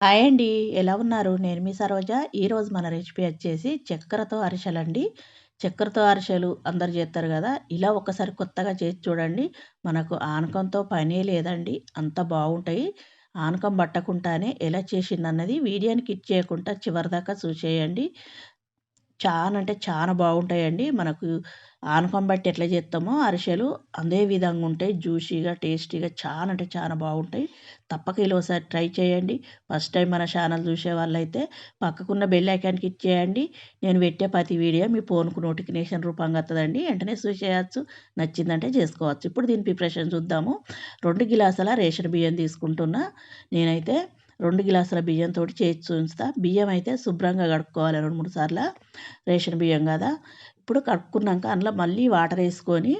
Hi అండి. ఎలా ఉన్నారు? నేను మీ సరోజ. ఈరోజు మన రెసిపీ వచ్చేసి చక్కెరతో అరిసెలండి. చక్కెరతో అరిసెలు అందరు చేస్తారు కదా! ఇలా ఒకసారి కొత్తగా చేసి చూడండి. మనకు ఆనకంతో పనే లేదండి. అంత బాగుంటాయి. ఆనకం పట్టకుండానే ఎలా చేసిందన్నది వీడియోని కిట్ చేయకుండా చివరిదాకా చూసేయండి. చాలా అంటే చాలా బాగుంటాయండి. మనకు ఆనకం బట్టి ఎట్లా చేస్తామో అరిసెలు అదే విధంగా ఉంటాయి. జ్యూసీగా, టేస్టీగా చాలా అంటే చాలా బాగుంటాయి. తప్పక ఇలా ఒకసారి ట్రై చేయండి. ఫస్ట్ టైం మన ఛానల్ చూసే వాళ్ళైతే పక్కకున్న బెల్ ఐకాన్కి ఇచ్చేయండి. నేను పెట్టే ప్రతి వీడియో మీ ఫోన్కు నోటిఫికేషన్ రూపంగా వస్తుందండి. వెంటనే చూసేయచ్చు. నచ్చిందంటే చేసుకోవచ్చు. ఇప్పుడు దీని ప్రిపరేషన్ చూద్దాము. రెండు గిలాసుల రేషన్ బియ్యం తీసుకుంటున్నా. నేనైతే రెండు గ్లాసుల బియ్యంతో చేసి ఉంచుతా. బియ్యం అయితే శుభ్రంగా కడుక్కోవాలి రెండు మూడు సార్లు. రేషన్ బియ్యం కదా. ఇప్పుడు కడుక్కున్నాక అందులో మళ్ళీ వాటర్ వేసుకొని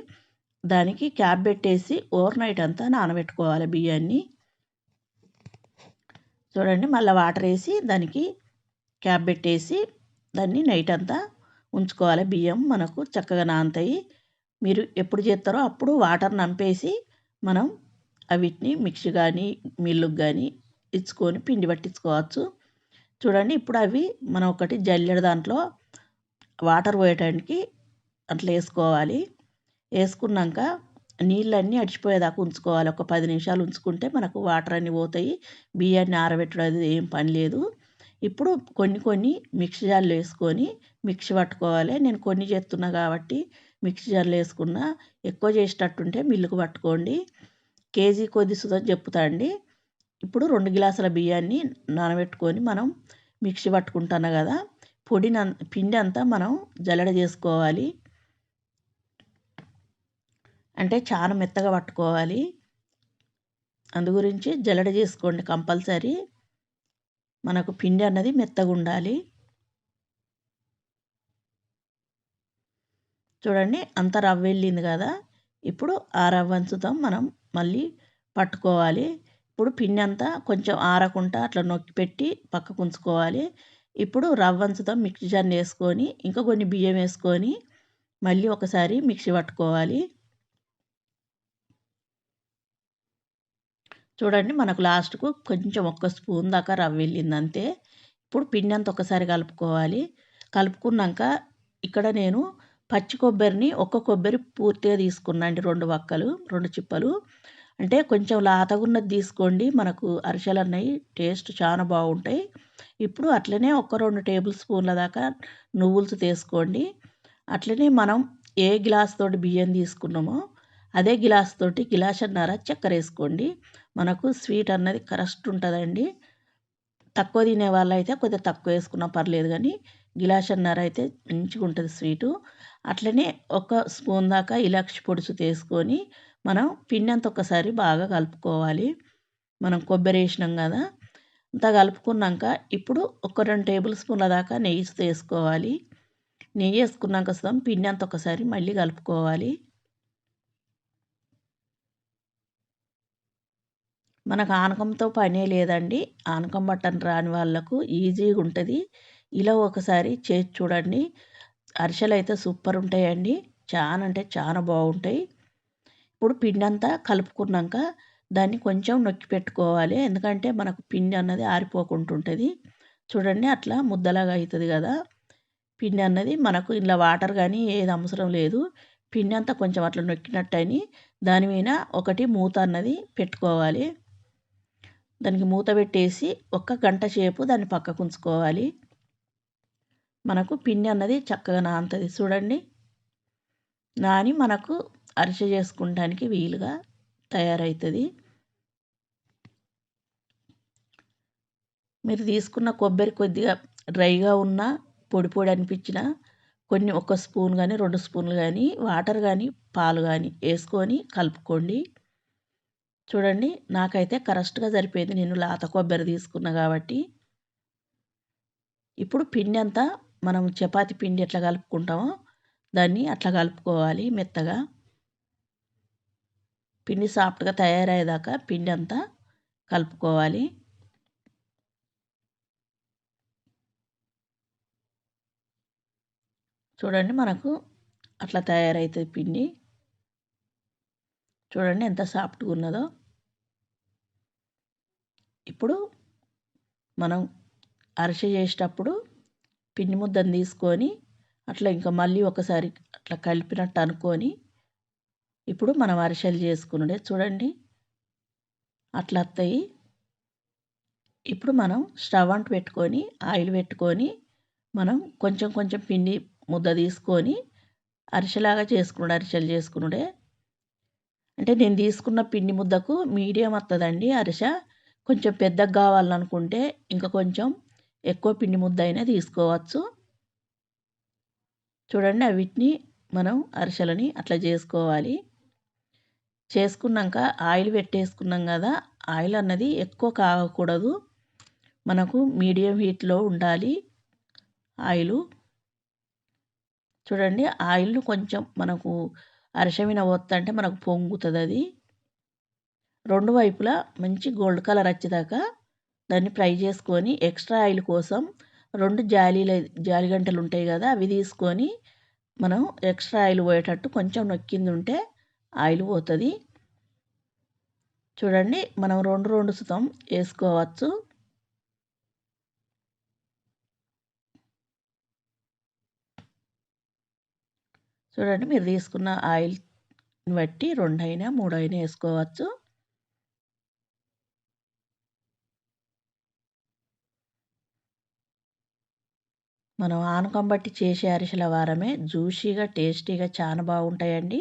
దానికి క్యాప్ పెట్టేసి ఓవర్ నైట్ అంతా నానబెట్టుకోవాలి బియ్యాన్ని. చూడండి మళ్ళీ వాటర్ వేసి దానికి క్యాప్ పెట్టేసి దాన్ని నైట్ అంతా ఉంచుకోవాలి. బియ్యం మనకు చక్కగా నానతాయి. మీరు ఎప్పుడు చేస్తారో అప్పుడు వాటర్ నంపేసి మనం అవిటిని మిక్సీ కానీ మిల్లుకి కానీ ఇచ్చుకొని పిండి పట్టించుకోవచ్చు. చూడండి ఇప్పుడు అవి మనం ఒకటి జల్లెడ దాంట్లో వాటర్ పోయటానికి అట్లా వేసుకోవాలి. వేసుకున్నాక నీళ్ళన్నీ అడిచిపోయేదాకా ఉంచుకోవాలి. ఒక పది నిమిషాలు ఉంచుకుంటే మనకు వాటర్ అన్నీ పోతాయి. బియ్యాన్ని ఆరబెట్టడం అది ఏం పని లేదు. ఇప్పుడు కొన్ని కొన్ని మిక్సీ జార్లు వేసుకొని మిక్సీ పట్టుకోవాలి. నేను కొన్ని చేస్తున్నా కాబట్టి మిక్సీ జార్లు వేసుకున్నా. ఎక్కువ చేసేటట్టుంటే మిల్లుకు పట్టుకోండి. కేజీ కొద్ది సుధా చెప్తా అండి. ఇప్పుడు రెండు గ్లాసుల బియ్యాన్ని నానబెట్టుకొని మనం మిక్సీ పట్టుకుంటున్నా కదా పొడిని పిండి అంతా మనం జల్లెడ చేసుకోవాలి. అంటే చాలా మెత్తగా పట్టుకోవాలి. అందు గురించి జల్లెడ చేసుకోండి కంపల్సరీ. మనకు పిండి అన్నది మెత్తగా ఉండాలి. చూడండి అంత రవ్వ వెళ్ళింది కదా. ఇప్పుడు ఆ రవ్వ అంచుతాం మనం మళ్ళీ పట్టుకోవాలి. ఇప్పుడు పిండి అంతా కొంచెం ఆరకుండా అట్లా నొక్కి పెట్టి పక్కకు ఉంచుకోవాలి. ఇప్పుడు రవ్వంచుతో మిక్సీ జార్ని వేసుకొని ఇంకా కొన్ని బియ్యం వేసుకొని మళ్ళీ ఒకసారి మిక్సీ పట్టుకోవాలి. చూడండి మనకు లాస్ట్కు కొంచెం ఒక్క స్పూన్ దాకా రవ్వ వెళ్ళింది అంతే. ఇప్పుడు పిండి అంతా ఒకసారి కలుపుకోవాలి. కలుపుకున్నాక ఇక్కడ నేను పచ్చి కొబ్బరిని ఒక్క కొబ్బరి పూర్తిగా తీసుకున్నాండి రెండు వక్కలు రెండు చిప్పలు. అంటే కొంచెం లాతగున్నది తీసుకోండి. మనకు అరిసెలు అన్నవి టేస్ట్ చాలా బాగుంటాయి ఇప్పుడు అట్లనే ఒక రెండు టేబుల్ స్పూన్ల దాకా నువ్వులు తీసుకోండి. అట్లనే మనం ఏ గ్లాస్ తోటి బియ్యం తీసుకున్నామో అదే గ్లాస్ తోటి గిలాసన్నర చక్కెర వేసుకోండి. మనకు స్వీట్ అన్నది కరెక్ట్ ఉంటుందండి. తక్కువ తినే వాళ్ళు అయితే కొద్దిగా తక్కువ వేసుకున్నా పర్లేదు కానీ గిలాసన్నర అయితే మంచిగా ఉంటుంది స్వీటు. అట్లనే ఒక స్పూన్ దాకా ఇలాక్షి పొడుసు తీసుకొని మనం పిండి అంత ఒకసారి బాగా కలుపుకోవాలి. మనం కొబ్బరి వేసినాం కదా అంతా కలుపుకున్నాక ఇప్పుడు ఒక రెండు టేబుల్ స్పూన్ల దాకా నెయ్యి వేసుకోవాలి. నెయ్యి వేసుకున్నాక వస్తాం పిండి అంత ఒకసారి మళ్ళీ కలుపుకోవాలి. మనకు ఆనకంతో పనే లేదండి. ఆనకం బట్టన్ రాని వాళ్ళకు ఈజీగా ఉంటుంది. ఇలా ఒకసారి చేసి చూడండి. అరిసెలు అయితే సూపర్ ఉంటాయండి. చాలా అంటే చాలా బాగుంటాయి. ఇప్పుడు పిండి అంతా కలుపుకున్నాక దాన్ని కొంచెం నొక్కి పెట్టుకోవాలి. ఎందుకంటే మనకు పిండి అన్నది ఆరిపోకుంటుంటుంది చూడండి అట్లా ముద్దలాగా అవుతుంది కదా. పిండి అన్నది మనకు ఇలా వాటర్ కానీ ఏది అవసరం లేదు. పిండి అంతా కొంచెం అట్లా నొక్కినట్టు అని దాని మీద ఒకటి మూత అన్నది పెట్టుకోవాలి. దానికి మూత పెట్టేసి ఒక్క గంట సేపు దాన్ని పక్కకు ఉంచుకోవాలి. మనకు పిండి అన్నది చక్కగా నానుతుంది చూడండి. నాని మనకు అరిసె చేసుకోవడానికి వీలుగా తయారవుతుంది మీరు తీసుకున్న కొబ్బరి కొద్దిగా డ్రైగా ఉన్న పొడి పొడి అనిపించిన కొన్ని ఒక స్పూన్ కానీ రెండు స్పూన్లు కానీ వాటర్ కానీ పాలు కానీ వేసుకొని కలుపుకోండి. చూడండి నాకైతే కరెక్ట్గా సరిపోయింది. నేను లాత కొబ్బరి తీసుకున్నా కాబట్టి. ఇప్పుడు పిండి అంతా మనం చపాతి పిండి ఎట్లా కలుపుకుంటామో దాన్ని అట్లా కలుపుకోవాలి మెత్తగా. పిండి సాఫ్ట్గా తయారయ్యేదాకా పిండి అంతా కలుపుకోవాలి. చూడండి మనకు అట్లా తయారవుతుంది పిండి. చూడండి ఎంత సాఫ్ట్గా ఉన్నదో. ఇప్పుడు మనం అరిసె చేసేటప్పుడు పిండి ముద్దను తీసుకొని అట్లా ఇంకా మళ్ళీ ఒకసారి అట్లా కలిపినట్టు అనుకొని ఇప్పుడు మనం అరిసెలు చేసుకునుడే చూడండి. అట్లా వస్తాయి ఇప్పుడు మనం స్టవ్ అంటు పెట్టుకొని ఆయిల్ పెట్టుకొని మనం కొంచెం కొంచెం పిండి ముద్ద తీసుకొని అరిసెలాగా చేసుకున్నాడు అరిసెలు చేసుకున్నాడే. అంటే నేను తీసుకున్న పిండి ముద్దకు మీడియం వస్తుందండి అరిసె. కొంచెం పెద్దగా కావాలనుకుంటే ఇంకా కొంచెం ఎక్కువ పిండి ముద్ద అయినా తీసుకోవచ్చు. చూడండి వీటిని మనం అరిసెలని అట్లా చేసుకోవాలి. చేసుకున్నాక ఆయిల్ పెట్టేసుకున్నాం కదా ఆయిల్ అన్నది ఎక్కువ కాగకూడదు మనకు మీడియం హీట్లో ఉండాలి ఆయిల్. చూడండి ఆయిల్ను కొంచెం మనకు అరసమిన వత్తంటే మనకు పొంగుతుంది అది. రెండు వైపులా మంచి గోల్డ్ కలర్ వచ్చేదాకా దాన్ని ఫ్రై చేసుకొని ఎక్స్ట్రా ఆయిల్ కోసం రెండు జాలీల జాలిగంటలు ఉంటాయి కదా అవి తీసుకొని మనం ఎక్స్ట్రా ఆయిల్ పోయేటట్టు కొంచెం నొక్కింది ఉంటే ఆయిల్ పోతుంది. చూడండి మనం రెండు రెండు సుతం వేసుకోవచ్చు. చూడండి మీరు తీసుకున్న ఆయిల్ బట్టి రెండైనా మూడైనా వేసుకోవచ్చు. మనం ఆనకం బట్టి చేసే అరిసెల వారమే. జ్యూసీగా టేస్టీగా చాలా బాగుంటాయండి.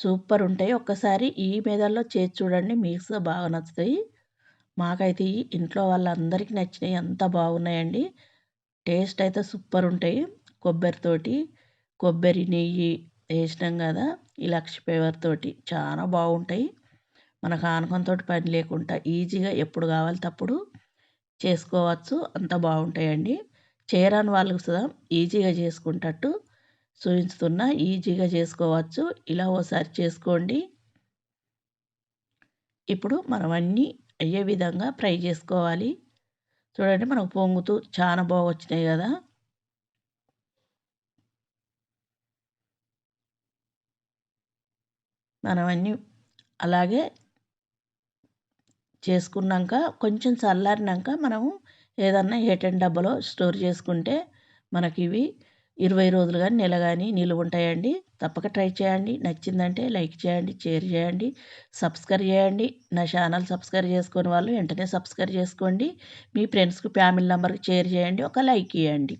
సూపర్ ఉంటాయి. ఒక్కసారి ఈ మెదల్లో చేసి చూడండి. మీకు బాగా నచ్చుతాయి. మాకైతే ఇంట్లో వాళ్ళందరికీ నచ్చినాయి. అంత బాగున్నాయండి. టేస్ట్ అయితే సూపర్ ఉంటాయి. కొబ్బరితోటి కొబ్బరి నెయ్యి వేసినాం కదా ఈ లక్ష తోటి చాలా బాగుంటాయి. మనకు ఆనకంతో పని లేకుండా ఈజీగా ఎప్పుడు కావాలి తప్పుడు చేసుకోవచ్చు. అంత బాగుంటాయండి. చేయరాని వాళ్ళకు సుధా ఈజీగా చేసుకుంటట్టు చూపించుతున్నా ఈజీగా చేసుకోవచ్చు. ఇలా ఓసారి చేసుకోండి. ఇప్పుడు మనం అన్నీ అయ్యే విధంగా ఫ్రై చేసుకోవాలి. చూడండి మనకు పొంగుతూ చాలా బాగా వచ్చినాయి కదా. మనం అన్నీ అలాగే చేసుకున్నాక కొంచెం చల్లారినాక మనము ఏదన్నా ఏటెన్ డబ్బాలో స్టోర్ చేసుకుంటే మనకి ఇవి ఇరవై రోజులు కానీ నెల కానీ నిలువ ఉంటాయండి. తప్పక ట్రై చేయండి. నచ్చిందంటే లైక్ చేయండి షేర్ చేయండి సబ్స్క్రైబ్ చేయండి. నా ఛానల్ సబ్స్క్రైబ్ చేసుకుని వాళ్ళు వెంటనే సబ్స్క్రైబ్ చేసుకోండి. మీ ఫ్రెండ్స్కి ఫ్యామిలీ నెంబర్కి షేర్ చేయండి. ఒక లైక్ ఇవ్వండి